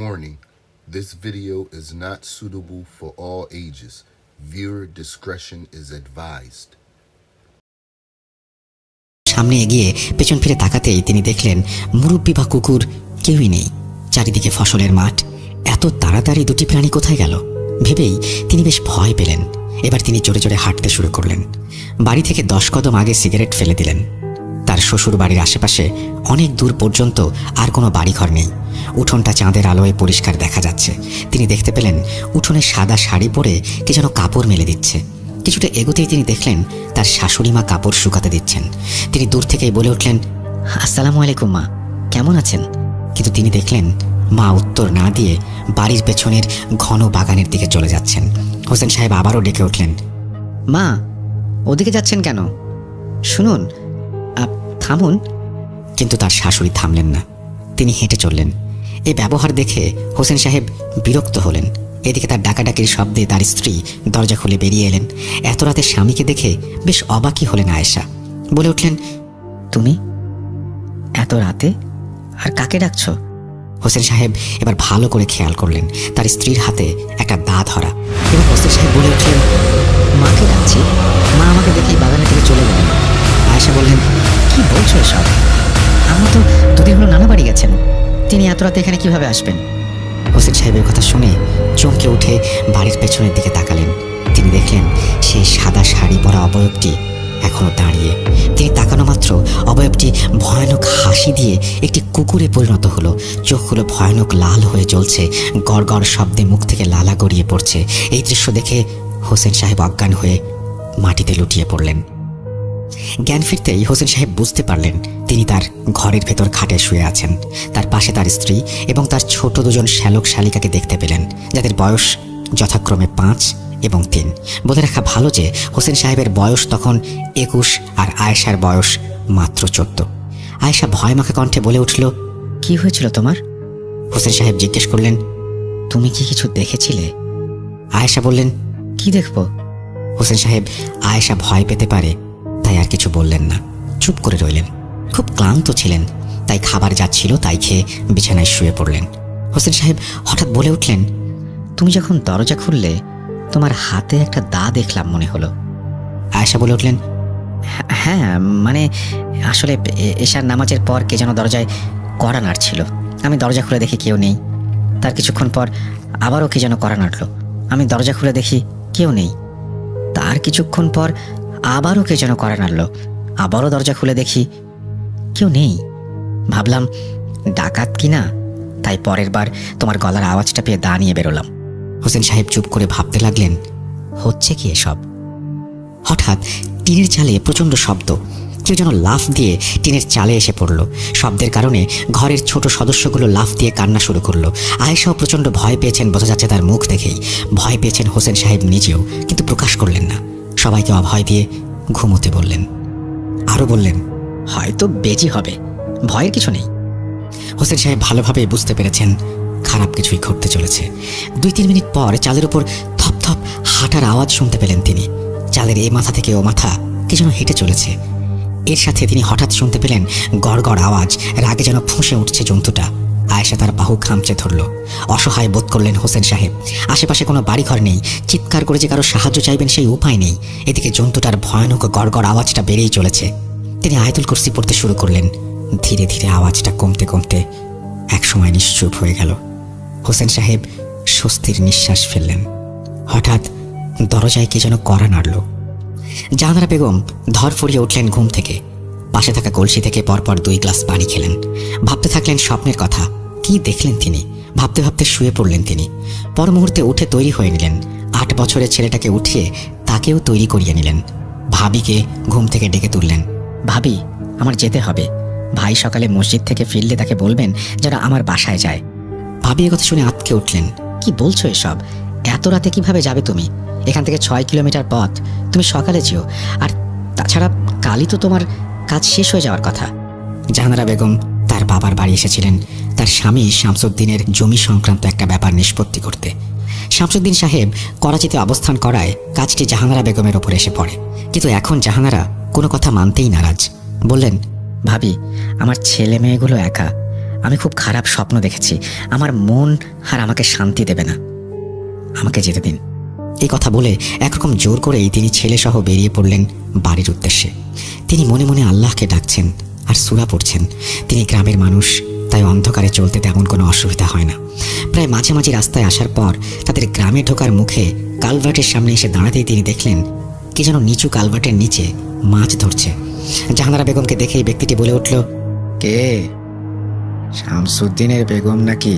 Warning, this video is not suitable for all ages. Viewer discretion is advised. সামনে এগিয়ে পেছন ফিরে তাকাতেই তিনি দেখলেন, মুরব্বী বা কুকুর কেউই নেই। চারিদিকে ফসলের মাঠ। এত তাড়াতাড়ি দুটি প্রাণী কোথায় গেল? ভেবেই তিনি বেশ ভয় পেলেন। এবার তিনি জোরে জোরে হাঁটতে শুরু করলেন। বাড়ি থেকে দশ কদম আগে সিগারেট ফেলে দিলেন। তার শ্বশুর বাড়ির আশেপাশে অনেক দূর পর্যন্ত আর কোনো বাড়িঘর নেই। উঠোনটা চাঁদের আলোয় পরিষ্কার দেখা যাচ্ছে। তিনি দেখতে পেলেন উঠোনে সাদা শাড়ি পরে কে যেন কাপড় মেলে দিচ্ছে। কিছুটা এগোতেই তিনি দেখলেন তার শাশুড়ি মা কাপড় শুকাতে দিচ্ছেন। তিনি দূর থেকেই বলে উঠলেন, আসসালামু আলাইকুম মা, কেমন আছেন? কিন্তু তিনি দেখলেন মা উত্তর না দিয়ে বাড়ির পেছনের ঘন বাগানের দিকে চলে যাচ্ছেন। হোসেন সাহেব আবারও ডেকে উঠলেন, মা, ওদিকে যাচ্ছেন কেন? শুনুন থামুন। কিন্তু তার শাশুড়ি থামলেন না। তিনি হেঁটে চললেন। এই ব্যবহার দেখে হোসেন সাহেব বিরক্ত হলেন। এদিকে তার ডাকাডাকির শব্দে তার স্ত্রী দরজা খুলে বেরিয়ে এলেন। এত রাতে স্বামীকে দেখে বেশ অবাকই হলেন আয়েশা। বলে উঠলেন, তুমি? এত রাতে? আর কাকে ডাকছো? হোসেন সাহেব এবার ভালো করে খেয়াল করলেন। তার স্ত্রীর হাতে একটা দা ধরা। এবং হোসেন সাহেব বলে উঠলেন, মাকে ডাকছি? মা আমাকে দেখেই বাগানে থেকে চলে গেলেন। আয়েশা বললেন, কি বলছো এসব? আমার তো দুদিন হলো নানা বাড়ি গেছেন। তিনি এত রাতে এখানে কীভাবে আসবেন? হোসেন সাহেবের কথা শুনে চমকে উঠে বাড়ির পেছনের দিকে তাকালেন। তিনি দেখলেন সেই সাদা শাড়ি পরা অবয়বটি এখনও দাঁড়িয়ে। তিনি তাকানো মাত্র অবয়বটি ভয়ানক হাসি দিয়ে একটি কুকুরে পরিণত হলো। চোখগুলো ভয়ানক লাল হয়ে জ্বলছে গড় শব্দে মুখ থেকে লালা গড়িয়ে পড়ছে। এই দৃশ্য দেখে হোসেন সাহেব অজ্ঞান হয়ে মাটিতে লুটিয়ে পড়লেন। জ্ঞান ফিরতেই হোসেন সাহেব বুঝতে পারলেন তিনি তার ঘরের ভেতর খাটে শুয়ে আছেন। তার পাশে তার স্ত্রী এবং তার ছোট দুজন শ্যালক শালিকাকে দেখতে পেলেন যাদের বয়স যথাক্রমে পাঁচ এবং তিন। বলে রাখা ভালো যে হোসেন সাহেবের বয়স তখন একুশ আর আয়েশার বয়স মাত্র চোদ্দ। আয়েশা ভয় মাখা কণ্ঠে বলে উঠল কি হয়েছিল তোমার? হোসেন সাহেব জিজ্ঞেস করলেন তুমি কি কিছু দেখেছিলে? আয়েশা বললেন কি দেখব? হোসেন সাহেব আয়েশা ভয় পেতে পারে তাই আর কিছু বললেন না। চুপ করে রইলেন। খুব ক্লান্ত ছিলেন। তাই খাবার যা ছিল তাই খেয়ে বিছানায় শুয়ে পড়লেন। হোসেন সাহেব হঠাৎ বলে উঠলেন তুমি যখন দরজা খুললে তোমার হাতে একটা দা দেখলাম মনে হলো। আয়েশা বলে উঠলেন "হ্যাঁ, হ্যাঁ মানে আসলে এশার নামাজের পর কে যেন দরজায় কড়া নাড়ছিল। আমি দরজা খুলে দেখি কেউ নেই। তার কিছুক্ষণ পর আবারও কে যেন কড়া নাড়লো। আমি দরজা খুলে দেখি কেউ নেই। তার কিছুক্ষণ পর আবারও কে যেন করা নাড়ল। আবারও দরজা খুলে দেখি কেউ নেই। ভাবলাম, ডাকাত কি না? তাই পরের বার তোমার গলার আওয়াজটা পেয়ে দা নিয়ে বেরোলাম। হোসেন সাহেব চুপ করে ভাবতে লাগলেন, হচ্ছে কি এসব? হঠাৎ টিনের চালে প্রচণ্ড শব্দ, কেউ যেন লাফ দিয়ে টিনের চালে এসে পড়ল। শব্দের কারণে ঘরের ছোট সদস্যগুলো লাফ দিয়ে কান্না শুরু করল। আয়েশাও প্রচণ্ড ভয় পেয়েছেন, বোঝা যাচ্ছে তার মুখ দেখেই। ভয় পেয়েছেন হোসেন সাহেব নিজেও, কিন্তু প্রকাশ করলেন না। সবাইকে অভয় দিয়ে ঘুমোতে বললেন। আরও বললেন, হয়তো বেজি হবে। ভয়ের কিছু নেই। হোসেন সাহেব ভালোভাবে বুঝতে পেরেছেন খারাপ কিছুই ঘটতে চলেছে। দুই তিন মিনিট পর চালের উপর থপ থপ হাঁটার আওয়াজ শুনতে পেলেন তিনি। চালের এ মাথা থেকে ও মাথা কি যেন হেঁটে চলেছে। এর সাথে তিনি হঠাৎ শুনতে পেলেন গড় গড় আওয়াজ, রাগে যেন ফুঁসে উঠছে জন্তুটা। আয়েশা তার বাহু খামচে ধরল। অসহায় বোধ করলেন হোসেন সাহেব। আশেপাশে কোনো বাড়িঘর নেই। চিৎকার করে যে কারও সাহায্য চাইবেন সেই উপায় নেই। এদিকে জন্তুটার ভয়ানক গড় গড় আওয়াজটা বেড়েই চলেছে। তিনি আয়তুল কুরসি পড়তে শুরু করলেন। ধীরে ধীরে আওয়াজটা কমতে কমতে একসময় নিশ্চুপ হয়ে গেল। হোসেন সাহেব স্বস্তির নিঃশ্বাস ফেললেন। হঠাৎ দরজায় কে যেন কড়া নাড়ল। জাহানারা বেগম ধর ফরিয়ে উঠলেন ঘুম থেকে। পাশে থাকা কলসি থেকে পরপর দুই গ্লাস পানি খেলেন। ভাবতে থাকলেন স্বপ্নের কথা। কি দেখলেন তিনি? ভাবতে ভাবতে শুয়ে পড়লেন তিনি। পর মুহূর্তে উঠে তৈরি হয়ে নিলেন। আট বছরের ছেলেটাকে উঠিয়ে তাকেও তৈরি করিয়ে নিলেন। ভাবিকে ঘুম থেকে ডেকে তুললেন। ভাবি, আমার যেতে হবে। ভাই সকালে মসজিদ থেকে ফিরলে তাকে বলবেন যেন আমার বাসায় যায়। ভাবি কথা শুনে আতকে উঠলেন। কি বলছো এসব? এত রাতে কীভাবে যাবে তুমি? এখান থেকে ছয় কিলোমিটার পথ। তুমি সকালে যেও। আর তাছাড়া কালই তো তোমার কাজ শেষ হয়ে যাওয়ার কথা। জাহানারা বেগম তার বাবার বাড়ি এসেছিলেন। তার স্বামী শামসুদ্দিনের জমি সংক্রান্ত একটা ব্যাপার নিষ্পত্তি করতে। শামসুদ্দিন সাহেব করাচিতে অবস্থান করায় কাজটি জাহানারা বেগমের ওপর এসে পড়ে। কিন্তু এখন জাহানারা কোনো কথা মানতেই নারাজ। বললেন, ভাবি, আমার ছেলে মেয়েগুলো একা। আমি খুব খারাপ স্বপ্ন দেখেছি। আমার মন আর আমাকে শান্তি দেবে না। আমাকে যেতে দিন। এই কথা বলে একরকম জোর করেই তিনি ছেলেসহ বেরিয়ে পড়লেন বাড়ির উদ্দেশ্যে। তিনি মনে মনে আল্লাহকে ডাকছেন। আর সুরা পড়ছেন। তিনি গ্রামের মানুষ তাই অন্ধকারে চলতে তেমন কোনো অসুবিধা হয় না। প্রায় মাঝে মাঝে রাস্তায় আসার পর তাদের গ্রামে ঢোকার মুখে কালভার্টের সামনে এসে দাঁড়াতেই তিনি দেখলেন কি যেন নিচু কালভার্টের নিচে মাছ ধরছে। জাহানারা বেগমকে দেখে এই ব্যক্তিটি বলে উঠল কে? শামসুদ্দিনের বেগম নাকি?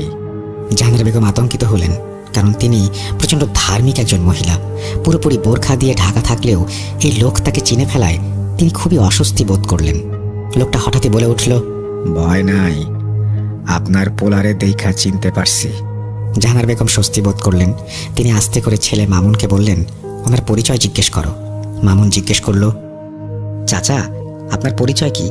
জাহানারা বেগম আতঙ্কিত হলেন কারণ তিনি প্রচণ্ড ধার্মিক একজন মহিলা। পুরোপুরি বোরখা দিয়ে ঢাকা থাকলেও এই লোক তাকে চিনে ফেলায় তিনি খুবই অস্বস্তি বোধ করলেন। লোকটা হঠাৎই বলে উঠল ভয় নাই আপনার পোলারে দেখা চিনতে পারছি। জাহানার বেগম স্বস্তি বোধ করলেন। তিনি আস্তে করে ছেলে মামুনকে বললেন ওনার পরিচয় জিজ্ঞেস করো। মামুন জিজ্ঞেস করল চাচা আপনার পরিচয় কি?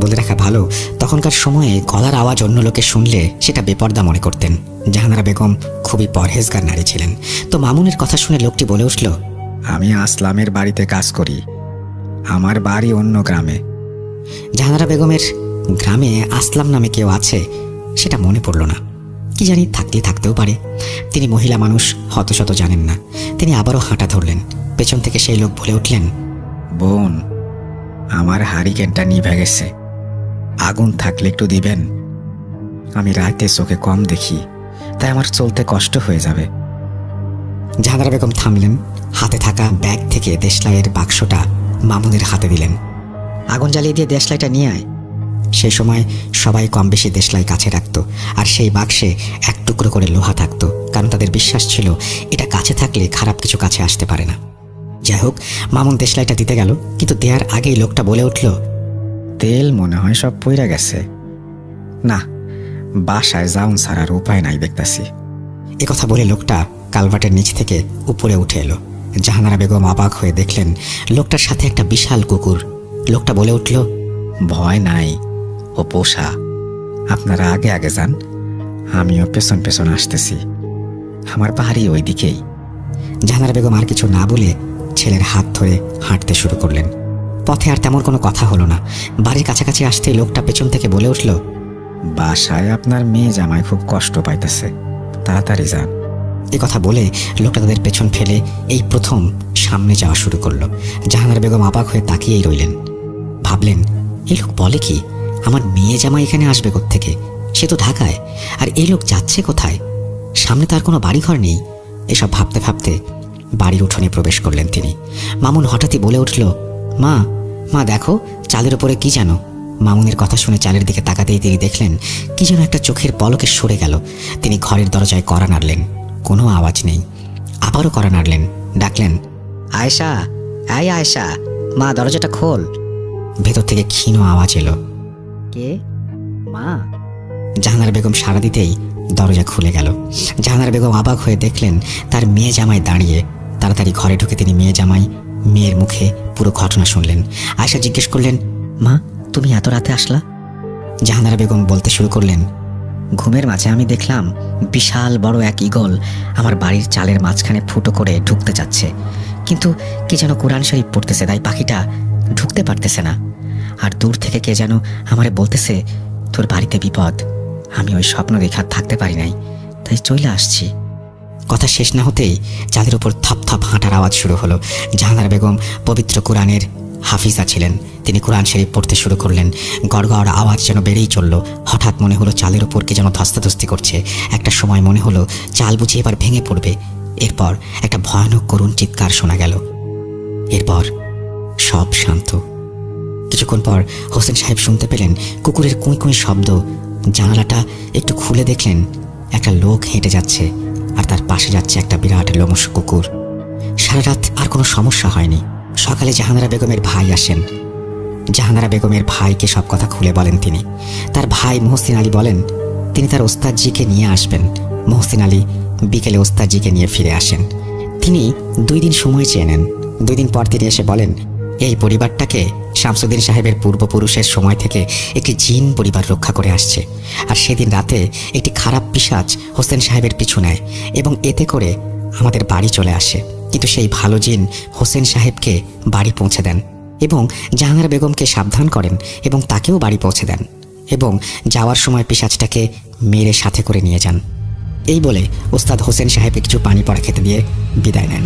বলে রাখা ভালো তখনকার সময়ে গলার আওয়াজ অন্য লোকে শুনলে সেটা বেপর্দা মনে করতেন। জাহানারা বেগম খুবই পরহেজগার নারী ছিলেন। তো মামুনের কথা শুনে লোকটি বলে উঠল আমি আসলামের বাড়িতে কাজ করি। আমার বাড়ি অন্য গ্রামে। জাহানারা বেগমের গ্রামে আসলাম নামে কেউ আছে, সেটা মনে পড়ল না। কি জানি থাকতেই থাকতেও পারে। তিনি মহিলা মানুষ, হতশত জানেন না। তিনি আবারও হাঁটা ধরলেন। পেছন থেকে সেই লোক বলে উঠলেন, বোন, আমার হারিকেনটা নিভে গেছে। আগুন থাকলে একটু দিবেন। আমি রাতে চোখে কম দেখি, তাই আমার চলতে কষ্ট হয়ে যাবে। জাহানারা বেগম থামলেন। হাতে থাকা ব্যাগ থেকে দেশলাইয়ের বাক্সটা মামুনের হাতে দিলেন। আগুন জ্বালিয়ে দিয়ে দেশলাইটা নিয়ে আয়। সেই সময় সবাই কম বেশি দেশলাই কাছে রাখতো আর সেই বাক্সে এক টুকরো করে লোহা থাকতো কারণ তাদের বিশ্বাস ছিল এটা কাছে থাকলে খারাপ কিছু কাছে আসতে পারে না। যাই হোক মামুন দেশলাইটা দিতে গেল কিন্তু দেওয়ার আগেই লোকটা বলে উঠল তেল মনে হয় সব পইরা গেছে। না বাসায় যাউন ছাড়ার উপায় নাই দেখতাছি। এ কথা বলে লোকটা কালভার্টের নিচ থেকে উপরে উঠে এলো। জাহানারা বেগম অবাক হয়ে দেখলেন লোকটার সাথে একটা বিশাল কুকুর লোকটা বলে উঠল, ভয় নাই, ও পোষা। আপনারা আগে আগে যান, আমিও পেছন পেছন আসতেছি। আমার বাড়ি ওই দিকেই জাহানারা বেগম আর কিছু না বলে ছেলের হাত ধরে হাঁটতে শুরু করলেন। পথে আর তেমন কোনো কথা হলো না। বাড়ির কাছাকাছি আসতেই লোকটা পেছন থেকে বলে উঠল, বাসায় আপনার মেয়ে জামাই খুব কষ্ট পাইতেছে। তাড়াতাড়ি যান। এ কথা বলে লোকটা তাদের পেছন ফেলে এই প্রথম সামনে যাওয়া শুরু করল। জাহানার বেগম অবাক হয়ে তাকিয়েই রইলেন। ভাবলেন এই লোক বলে কি, আমার মেয়ে জামা এখানে আসবে থেকে সে তো ঢাকায়। আর এই লোক যাচ্ছে কোথায়? সামনে তার কোনো বাড়িঘর নেই? এসব ভাবতে ভাবতে বাড়ির উঠোনে প্রবেশ করলেন তিনি। মামুন হঠাৎই বলে উঠল, মা মা দেখো, চালের ওপরে কি জানো? মামুনের কথা শুনে চালের দিকে তাকাতেই তিনি দেখলেন, কি যেন একটা চোখের পলকে সরে গেল। তিনি ঘরের দরজায় কড়া নাড়লেন, কোনো আওয়াজ নেই। আবারও কড়া নাড়লেন, ডাকলেন, আয়েশা, আয় আয়েশা, মা দরজাটা খোল। ভেতর থেকে ক্ষীণ আওয়াজ এলো। কে? মা? জাহানার বেগম সাড়া দিতেই দরজা খুলে গেল। জাহানার বেগম অবাক হয়ে দেখলেন তার মেয়ে জামাই দাঁড়িয়ে। তাড়াতাড়ি ঘরে ঢুকে তিনি মেয়ে জামাই মেয়ের মুখে পুরো ঘটনা শুনলেন। আয়সা জিজ্ঞেস করলেন মা তুমি এত রাতে আসলা? জাহানারা বেগম বলতে শুরু করলেন ঘুমের মাঝে আমি দেখলাম বিশাল বড় এক ইগল আমার বাড়ির চালের মাঝখানে ফুটো করে ঢুকতে যাচ্ছে। কিন্তু কে যেন কোরআন শরীফ পড়তেছে তাই পাখিটা ঢুকতে পারতেছে না। আর দূর থেকে কে যেন আমারে বলতেছে, তোর বাড়িতে বিপদ। আমি ওই স্বপ্ন আর থাকতে পারি নাই। তাই চলে আসছি। কথা শেষ না হতেই চাঁদের উপর থপ থপ হাঁটার আওয়াজ শুরু হলো। জাহানার বেগম পবিত্র কোরআনের হাফিজা ছিলেন। তিনি কোরআন শরীফ পড়তে শুরু করলেন। গড়গড় আওয়াজ যেন বেড়েই চলল। হঠাৎ মনে হলো চালের উপর কে যেন ধস্তাধস্তি করছে। একটা সময় মনে হলো চাল বুঝি এবার ভেঙে পড়বে। এরপর একটা ভয়ানক করুণ চিৎকার শোনা গেল। এরপর সব শান্ত। কিছুক্ষণ পর হোসেন সাহেব শুনতে পেলেন কুকুরের কুঁই কুঁই শব্দ। জানালাটা একটু খুলে দেখলেন, একটা লোক হেঁটে যাচ্ছে আর তার পাশে যাচ্ছে একটা বিরাট লোমস কুকুর। সারা রাত আর কোনো সমস্যা হয়নি। সকালে জাহানারা বেগমের ভাই আসেন। জাহানারা বেগমের ভাইকে সব কথা খুলে বলেন তিনি। তার ভাই মহসিন আলী বলেন, তিনি তার ওস্তাদজিকে নিয়ে আসবেন। মহসিন আলী বিকেলে ওস্তাদজিকে নিয়ে ফিরে আসেন। তিনি দুই দিন সময় চেয়ে নেন। দুই দিন পর তিনি এসে বলেন এই পরিবারটাকে শামসুদ্দিন সাহেবের পূর্বপুরুষের সময় থেকে একটি জিন পরিবার রক্ষা করে আসছে। আর সেদিন রাতে একটি খারাপ পিসাজ হোসেন সাহেবের পিছু নেয় এবং এতে করে আমাদের বাড়ি চলে আসে। কিন্তু সেই ভালো জিন হোসেন সাহেবকে বাড়ি পৌঁছে দেন এবং জাহানারা বেগমকে সাবধান করেন এবং তাকেও বাড়ি পৌঁছে দেন এবং যাওয়ার সময় পিসাজটাকে মেরে সাথে করে নিয়ে যান। এই বলে ওস্তাদ হোসেন সাহেব কিছু পানি পড়া খেতে দিয়ে বিদায় নেন।